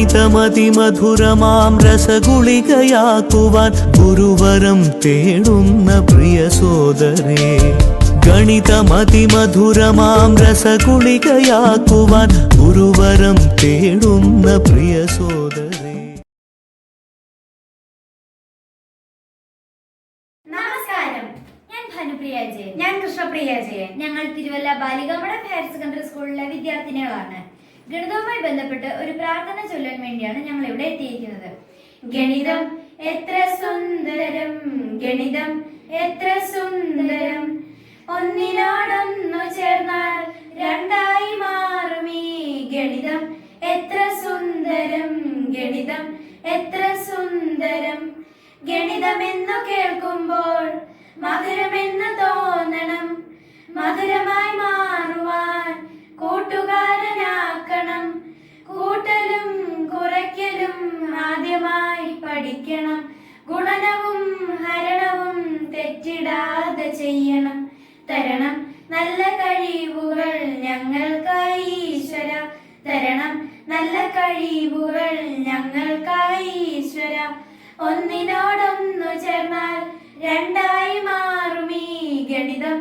ഗണിതമതിമധുരമാം രസഗുളികയാക്കുവാൻ ഗുരുവരം തേടുന്ന പ്രിയ സോദരേ ഗണിതമതിമധുരമാം രസഗുളികയാക്കുവാൻ ഗുരുവരം തേടുന്ന പ്രിയ സോദരേ. നമസ്കാരം. ഞാൻ ഭാനുപ്രിയ ജയൻ. ഞാൻ കൃഷ്ണപ്രിയ ജയൻ. ഞങ്ങൾ തിരുവല്ല ബാലികാമഠം ഹയർ സെക്കൻഡറി സ്കൂളിലെ വിദ്യാർത്ഥിനികളാണ്. ഗണിതവുമായി ബന്ധപ്പെട്ട് ഒരു പ്രാർത്ഥന ചൊല്ലാൻ വേണ്ടിയാണ് ഞങ്ങൾ ഇവിടെ എത്തിയിരിക്കുന്നത്. ഗണിതം എത്ര സുന്ദരം ഗണിതം എത്ര സുന്ദരം. ഒന്നിനോടൊന്നു ചേർന്നാൽ രണ്ടായി മാറും ഈ ഗണിതം. എത്ര സുന്ദരം ഗണിതം എത്ര സുന്ദരം. ഗണിതമെന്നു കേൾക്കുമ്പോൾ മധുരമെന്ന് തോന്നണം. മധുരമായി മാറുവാൻ കൂട്ടുകാരനാക്കണം. കൂട്ടലും കുറയ്ക്കലും ആദ്യമായി പഠിക്കണം. ഗുണനവും ഹരണവും തെറ്റിടാതെ ചെയ്യണം. തരണം നല്ല കഴിവുകൾ ഞങ്ങൾക്കായി ഈശ്വര തരണം നല്ല കഴിവുകൾ ഞങ്ങൾക്കായി ഈശ്വര ഒന്നിനോടൊന്നു ചേർന്നാൽ രണ്ടായി മാറും ഈ ഗണിതം.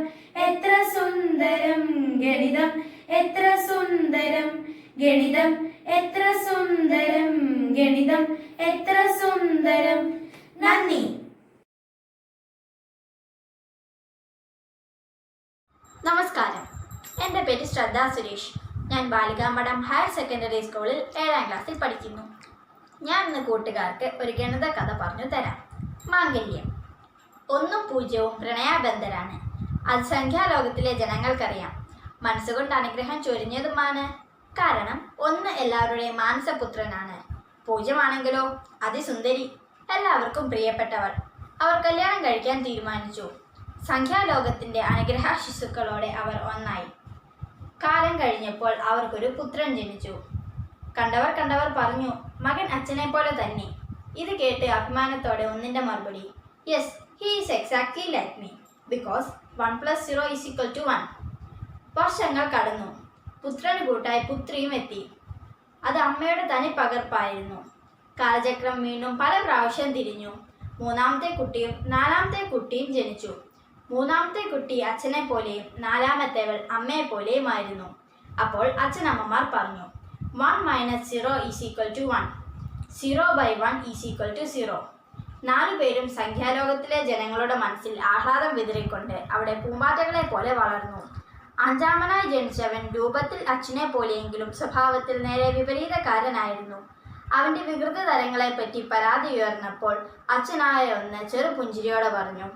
എത്ര സുന്ദരം ഗണിതം. എത്ര സുന്ദരം ഗണിതം എത്ര സുന്ദരം ഗണിതം എത്ര സുന്ദരം. നന്ദി. നമസ്കാരം. എന്റെ പേര് ശ്രദ്ധ സുരേഷ്. ഞാൻ ബാലികാമ്പടം ഹയർ സെക്കൻഡറി സ്കൂളിൽ ഏഴാം ക്ലാസ്സിൽ പഠിക്കുന്നു. ഞാൻ ഇന്ന് കൂട്ടുകാർക്ക് ഒരു ഗണിത കഥ പറഞ്ഞു തരാം. മാംഗല്യം. ഒന്നും പൂജ്യവും പ്രണയാബന്ധരാണ്. അത് സംഖ്യാലോകത്തിലെ ജനങ്ങൾക്കറിയാം. മനസ്സുകൊണ്ട് അനുഗ്രഹം ചൊരിഞ്ഞതുമാണ്. കാരണം ഒന്ന് എല്ലാവരുടെയും മാനസപുത്രനാണ്. പൂജ്യമാണെങ്കിലോ അതിസുന്ദരി എല്ലാവർക്കും പ്രിയപ്പെട്ടവൾ അവർ കല്യാണം കഴിക്കാൻ തീരുമാനിച്ചു. സംഖ്യാലോകത്തിന്റെ അനുഗ്രഹ ശിശുക്കളോടെ അവർ ഒന്നായി. കാലം കഴിഞ്ഞപ്പോൾ അവർക്കൊരു പുത്രൻ ജനിച്ചു. കണ്ടവർ കണ്ടവർ പറഞ്ഞു മകൻ അച്ഛനെ പോലെ തന്നെ. ഇത് കേട്ട് അഭിമാനത്തോടെ ഒന്നിന്റെ മറുപടി yes he is exactly like me because one plus zero is equal to one വർഷങ്ങൾ കടന്നു. പുത്രന് കൂട്ടായി പുത്രിയും എത്തി. അത് അമ്മയുടെ തനി പകർപ്പായിരുന്നു. കാലചക്രം വീണ്ടും പല പ്രാവശ്യം തിരിഞ്ഞു. മൂന്നാമത്തെ കുട്ടിയും നാലാമത്തെ കുട്ടിയും ജനിച്ചു. മൂന്നാമത്തെ കുട്ടി അച്ഛനെ പോലെയും നാലാമത്തേവൾ അമ്മയെ പോലെയുമായിരുന്നു. അപ്പോൾ അച്ഛനമ്മമാർ പറഞ്ഞു one minus zero is equal to one. Zero by one is equal to zero. നാലുപേരും സംഖ്യാലോകത്തിലെ ജനങ്ങളുടെ മനസ്സിൽ ആഹ്ലാദം വിതറിക്കൊണ്ട് അവിടെ പൂമ്പാറ്റകളെ പോലെ വളർന്നു. അഞ്ചാമനായി ജനിച്ചവൻ രൂപത്തിൽ അച്ഛനെ പോലെയെങ്കിലും സ്വഭാവത്തിൽ നേരെ വിപരീതക്കാരനായിരുന്നു. അവന്റെ വികൃത തരങ്ങളെപ്പറ്റി പരാതി ഉയർന്നപ്പോൾ അച്ഛനായ ഒന്ന് ചെറു പുഞ്ചിരിയോടെ പറഞ്ഞു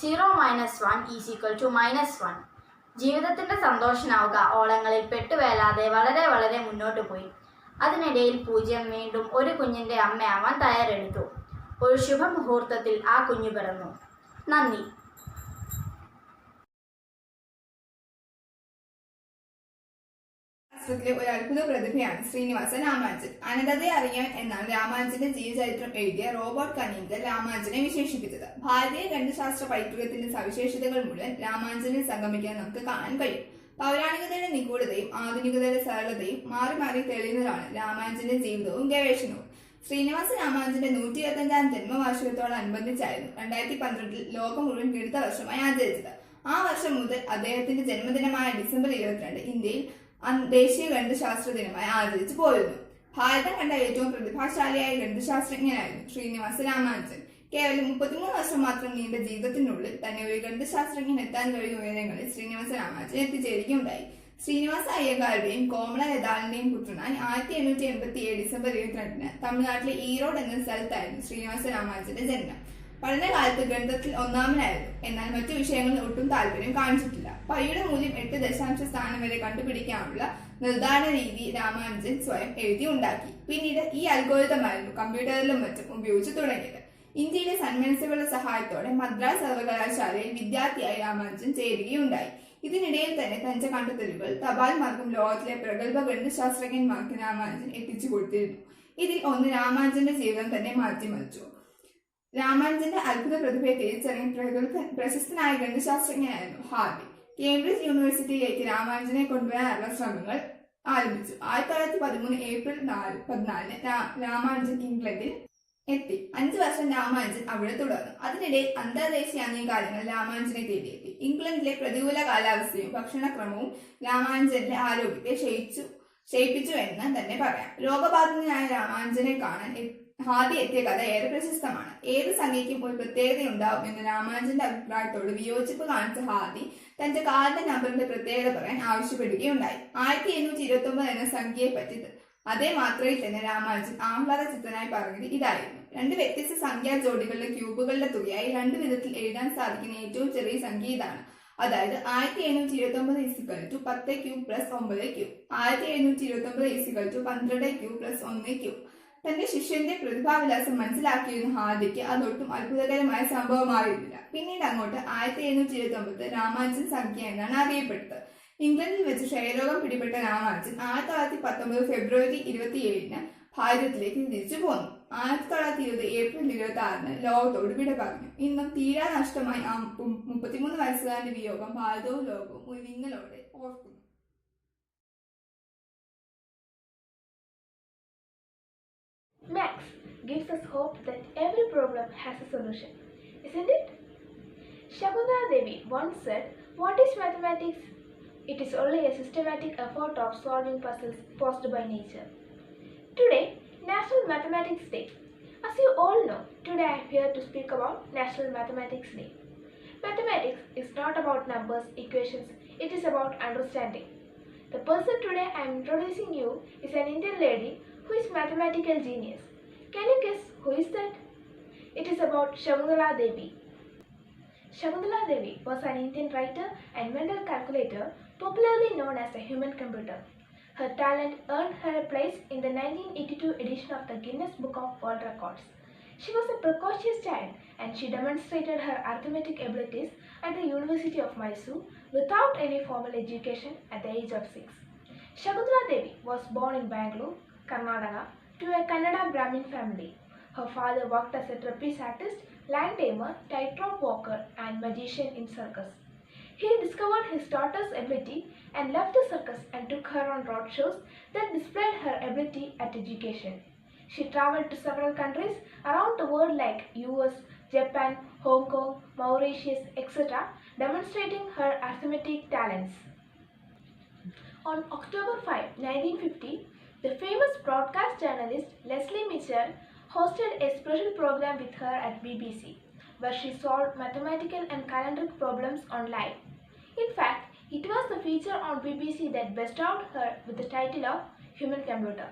zero minus one is equal to minus one ജീവിതത്തിന്റെ സന്തോഷനാവുക ഓളങ്ങളിൽ പെട്ടുവേലാതെ വളരെ വളരെ മുന്നോട്ട് പോയി. അതിനിടയിൽ പൂജ്യം വീണ്ടും ഒരു കുഞ്ഞിന്റെ അമ്മയാവാൻ തയ്യാറെടുത്തു. ഒരു ശുഭമുഹൂർത്തത്തിൽ ആ കുഞ്ഞു പിറന്നു. നന്ദി. ശാസ്ത്രത്തിലെ ഒരു അത്ഭുത പ്രതിഭയാണ് ശ്രീനിവാസൻ രാമാനുജൻ. അനന്തതയെ അറിയാൻ എന്നാണ് രാമാനുജന്റെ ജീവചരിത്രം എഴുതിയ റോബോട്ട് കനീങ്കൽ രാമാനുജനെ വിശേഷിപ്പിച്ചത്. ഭാരതീയ ഗണിതശാസ്ത്ര പൈതൃകത്തിന്റെ സവിശേഷതകൾ മുഴുവൻ രാമാനുജനെ സംഗമിക്കാൻ നമുക്ക് കാണാൻ കഴിയും. പൗരാണികതയുടെ നിഗൂഢതയും ആധുനികതയുടെ സരളതയും മാറി മാറി തെളിയുന്നതാണ് രാമാനുജന്റെ ജീവിതവും ഗവേഷണവും. ശ്രീനിവാസ രാമാനുജന്റെ നൂറ്റി ഇരുപത്തഞ്ചാം ജന്മവാർഷികത്തോടനുബന്ധിച്ചായിരുന്നു രണ്ടായിരത്തി പന്ത്രണ്ടിൽ ലോകം മുഴുവൻ ഗണിത വർഷമായി ആചരിച്ചത്. ആ വർഷം മുതൽ അദ്ദേഹത്തിന്റെ ജന്മദിനമായ ഡിസംബർ ഇരുപത്തിരണ്ട് ഇന്ത്യയിൽ ദേശീയ ഗണിതശാസ്ത്ര ദിനമായി ആചരിച്ചു പോയിരുന്നു ഭാരതം കണ്ട ഏറ്റവും പ്രതിഭാശാലിയായ ഗണിതശാസ്ത്രജ്ഞനായിരുന്നു ശ്രീനിവാസ രാമാനുജൻ. കേവലം മുപ്പത്തിമൂന്ന് വർഷം മാത്രം നീണ്ട ജീവിതത്തിനുള്ളിൽ തന്നെ ഒരു ഗണിതശാസ്ത്രജ്ഞൻ എത്താൻ കഴിയുന്ന ഉയരങ്ങളിൽ ശ്രീനിവാസ രാമാനുജൻ എത്തിച്ചേരുകയുണ്ടായി. ശ്രീനിവാസ അയ്യങ്കാരുടെയും കോമള ലതാലിന്റെയും പുത്രനായി ആയിരത്തി എണ്ണൂറ്റി എൺപത്തി ഏഴ് ഡിസംബർ ഇരുപത്തിരണ്ടിന് തമിഴ്നാട്ടിലെ ഈറോഡ് എന്ന സ്ഥലത്തായിരുന്നു ശ്രീനിവാസ രാമാനുജന്റെ ജനനം. പഠനകാലത്ത് ഗണിതത്തിൽ ഒന്നാമനായിരുന്നു. എന്നാൽ മറ്റു വിഷയങ്ങളിൽ ഒട്ടും താല്പര്യം കാണിച്ചിട്ടില്ല. പൈയുടെ മൂല്യം എട്ട് ദശാംശ സ്ഥാനം വരെ കണ്ടുപിടിക്കാനുള്ള നിർദ്ധാരണ രീതി രാമാനുജൻ സ്വയം എഴുതി ഉണ്ടാക്കി. പിന്നീട് ഈ അൽഗോരിതമായിരുന്നു കമ്പ്യൂട്ടറിലും മറ്റും ഉപയോഗിച്ചു തുടങ്ങിയത്. ഇന്ത്യയിലെ സന്മനസ്സുകളുടെ സഹായത്തോടെ മദ്രാസ് സർവകലാശാലയിൽ വിദ്യാർത്ഥിയായി രാമാനുജൻ ചേരുകയുണ്ടായി. ഇതിനിടയിൽ തന്നെ തന്റെ കണ്ടെത്തലുകൾ തപാൽ മാർഗം ലോകത്തിലെ പ്രഗത്ഭ ഗണിതശാസ്ത്രജ്ഞന്മാർക്ക് രാമാനുജൻ എത്തിച്ചു കൊടുത്തിരുന്നു. ഇതിൽ ഒന്ന് രാമാനുജന്റെ ജീവിതം തന്നെ മാറ്റിമറിച്ചു. രാമാനുജന്റെ അത്ഭുത പ്രതിഭയെ തിരിച്ചറിയാൻ പ്രഗത്ഭ പ്രശസ്തനായ ഗണിതശാസ്ത്രജ്ഞനായിരുന്നു ഹാർവി. കേംബ്രിഡ്ജ് യൂണിവേഴ്സിറ്റിയിലേക്ക് രാമാനുജനെ കൊണ്ടുവരാനുള്ള ശ്രമങ്ങൾ ആരംഭിച്ചു. ആയിരത്തി തൊള്ളായിരത്തി പതിമൂന്ന് ഏപ്രിൽ നാല് പതിനാലിന് രാമാനുജൻ ഇംഗ്ലണ്ടിൽ എത്തി. അഞ്ചു വർഷം രാമാനുജൻ അവിടെ തുടർന്നു. അതിനിടെ അന്തർദേശീയ അംഗീകാരങ്ങൾ രാമാനുജനെ തേടിയെത്തി. ഇംഗ്ലണ്ടിലെ പ്രതികൂല കാലാവസ്ഥയും ഭക്ഷണക്രമവും രാമാനുജന്റെ ആരോഗ്യത്തെ ക്ഷയിച്ചു ക്ഷയിപ്പിച്ചു എന്ന് തന്നെ പറയാം. രോഗബാധിതനായ രാമാനുജനെ കാണാൻ ഹാദി എത്തിയ കഥ ഏറെ പ്രശസ്തമാണ്. ഏത് സംഖ്യയ്ക്കും ഒരു പ്രത്യേകതയുണ്ടാവും എന്ന രാമാനുജന്റെ അഭിപ്രായത്തോട് വിയോജിപ്പ് കാണിച്ച ഹാദി തന്റെ കാലിന്റെ നമ്പറിന്റെ പ്രത്യേകത പറയാൻ ആവശ്യപ്പെടുകയുണ്ടായി. ആയിരത്തി എണ്ണൂറ്റി ഇരുപത്തി ഒമ്പത് എന്ന സംഖ്യയെ പറ്റി അതേ മാത്രയിൽ തന്നെ രാമാനുജൻ ആഹ്ലാദ ചിത്തനായി പറഞ്ഞത് ഇതായിരുന്നു. രണ്ട് വ്യത്യസ്ത സംഖ്യാ ജോഡികളുടെ ക്യൂബുകളുടെ തുകയായി രണ്ട് വിധത്തിൽ എഴുതാൻ സാധിക്കുന്ന ഏറ്റവും ചെറിയ സംഖ്യ ഇതാണ്. അതായത് ആയിരത്തി എഴുന്നൂറ്റി ഇരുപത്തി ഒമ്പത് ഇസിക്കൽ ടു പത്ത് ക്യൂബ് പ്ലസ് ഒമ്പത് ക്യൂബ് ആയിരത്തി എഴുന്നൂറ്റി ഇരുപത്തി ഒമ്പത് ഇസിക്കൽ ടു പന്ത്രണ്ട് ക്യൂബ് പ്ലസ് ഒന്ന് ക്യൂബ് തന്റെ ശിഷ്യന്റെ പ്രതിഭാവിലാസം മനസ്സിലാക്കിയിരുന്ന ഹാദിക്ക് അതൊട്ടും അത്ഭുതകരമായ സംഭവമായിരുന്നില്ല. പിന്നീട് അങ്ങോട്ട് ആയിരത്തി എഴുന്നൂറ്റി ഇരുപത്തി ഒമ്പത് രാമാനുജൻ സംഖ്യ എന്നാണ് അറിയപ്പെട്ടത്. ഇംഗ്ലണ്ടിൽ വെച്ച് ക്ഷയരോഗം പിടിപെട്ട രാമാനുജൻ ആയിരത്തി തൊള്ളായിരത്തി പത്തൊമ്പത് ഫെബ്രുവരി ഇരുപത്തിയേഴിന് ഭാരതത്തിലേക്ക് തിരിച്ചു പോന്നു. ആയിരത്തി തൊള്ളായിരത്തി ഇരുപത് ഏപ്രിൽ ഇരുപത്തി ആറിന് ലോകത്തോട് വിട പറഞ്ഞു. ഇന്നും തീരാനഷ്ടമായി ആ മുപ്പത്തിമൂന്ന് വയസ്സുകാരന്റെ വിയോഗം ഭാരതവും ലോകവും ഒരു വിങ്ങലോടെ ഓർക്കുന്നു. Max gives us hope that every problem has a solution, isn't it? Shakuntala Devi once said, What is mathematics? It is only a systematic effort of solving puzzles posed by nature. Today, National Mathematics Day. As you all know, today I am here to speak about National Mathematics Day. Mathematics is not about numbers, equations, it is about understanding. The person today I am introducing you is an Indian lady who is mathematical genius. Can you guess who is that? It is about Shakuntala Devi. Shakuntala Devi was an Indian writer and mental calculator popularly known as the human computer. Her talent earned her a place in the 1982 edition of the Guinness Book of World Records. She was a precocious child and she demonstrated her arithmetic abilities at the University of Mysore without any formal education at the age of six. Shakuntala Devi was born in Bangalore, Karnataka, to a Kannada Brahmin family. Her father worked as a trapeze artist, lion tamer, tightrope walker, and magician in circus. He discovered his daughter's ability and left the circus and took her on road shows that displayed her ability at education. She traveled to several countries around the world like US, Japan, Hong Kong, Mauritius, etc., demonstrating her arithmetic talents. On October 5, 1950, the famous broadcast journalist Leslie Mitchell hosted a special program with her at BBC, where she solved mathematical and calendric problems online. In fact, it was the feature on BBC that bestowed her with the title of Human Computer.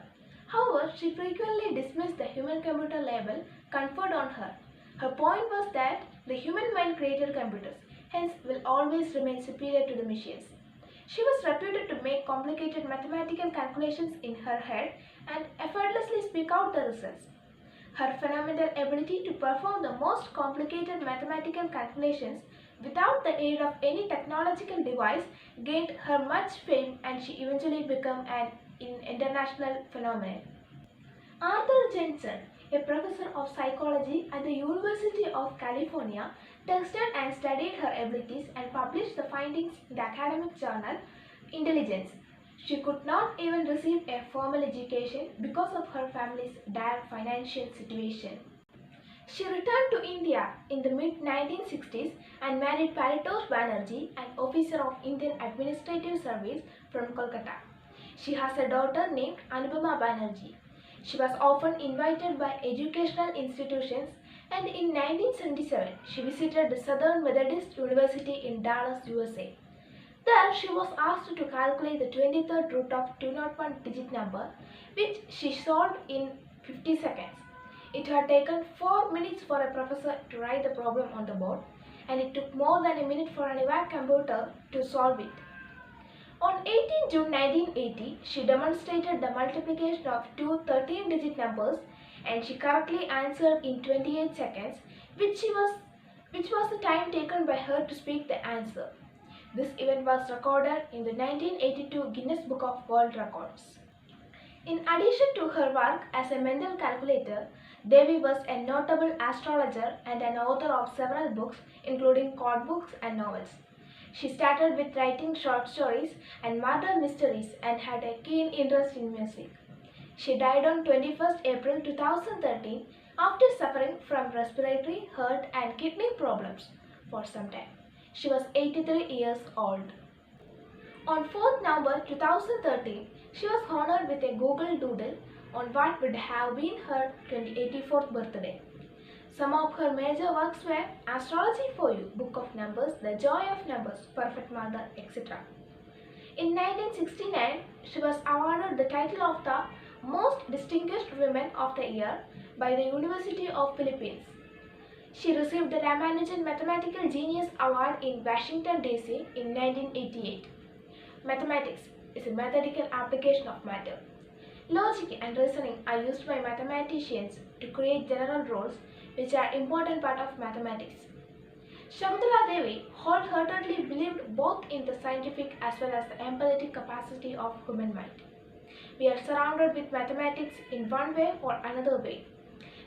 However, she frequently dismissed the human computer label conferred on her. Her point was that the human mind created computers, hence will always remain superior to the machines. She was reputed to make complicated mathematical calculations in her head and effortlessly speak out the results. Her phenomenal ability to perform the most complicated mathematical calculations without the aid of any technological device gained her much fame and she eventually became an international phenomenon. Arthur Jensen, a professor of psychology at the University of California, tested and studied her abilities and published the findings in the academic journal Intelligence. She could not even receive a formal education because of her family's dire financial situation. She returned to India in the mid 1960s and married Paritosh Banerjee, an officer of Indian Administrative Service from Kolkata. She has a daughter named Anupama Banerjee. She was often invited by educational institutions and in 1977 she visited the Southern Methodist University in Dallas, USA. There she was asked to calculate the 23rd root of 201 digit number which she solved in 50 seconds. It had taken 4 minutes for a professor to write the problem on the board and it took more than a minute for an EVAC computer to solve it. On 18 June 1980, she demonstrated the multiplication of two 13 digit numbers and she correctly answered in 28 seconds, which, she was, which was the time taken by her to speak the answer. This event was recorded in the 1982 Guinness Book of World Records. In addition to her work as a mental calculator, Devi was a notable astrologer and an author of several books, including code books and novels. She started with writing short stories and murder mysteries and had a keen interest in music. She died on 21st April 2013 after suffering from respiratory, heart, and kidney problems for some time. She was 83 years old. On 4th November 2013, she was honored with a Google Doodle on what would have been her 84th birthday. Some of her major works were Astrology for You, Book of Numbers, The Joy of Numbers, Perfect Mother, etc. In 1969, she was awarded the title of the Most Distinguished Women of the Year by the University of Philippines. She received the Ramanujan Mathematical Genius Award in Washington, D.C. in 1988. Mathematics is a mathematical application of matter. Logic and reasoning are used by mathematicians to create general rules which are important part of mathematics. Shakuntala Devi wholeheartedly believed both in the scientific as well as the empathetic capacity of human mind. We are surrounded with mathematics in one way or another way.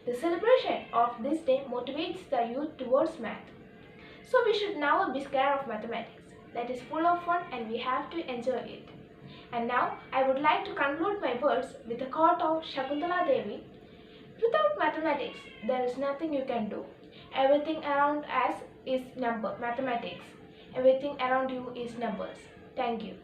The celebration of this day motivates the youth towards math. So we should never be scared of mathematics. That is full of fun and we have to enjoy it. And now I would like to conclude my words with a quote of Shakuntala Devi. Without mathematics, there is nothing you can do. Everything around us is number mathematics. Everything around you is numbers. Thank you.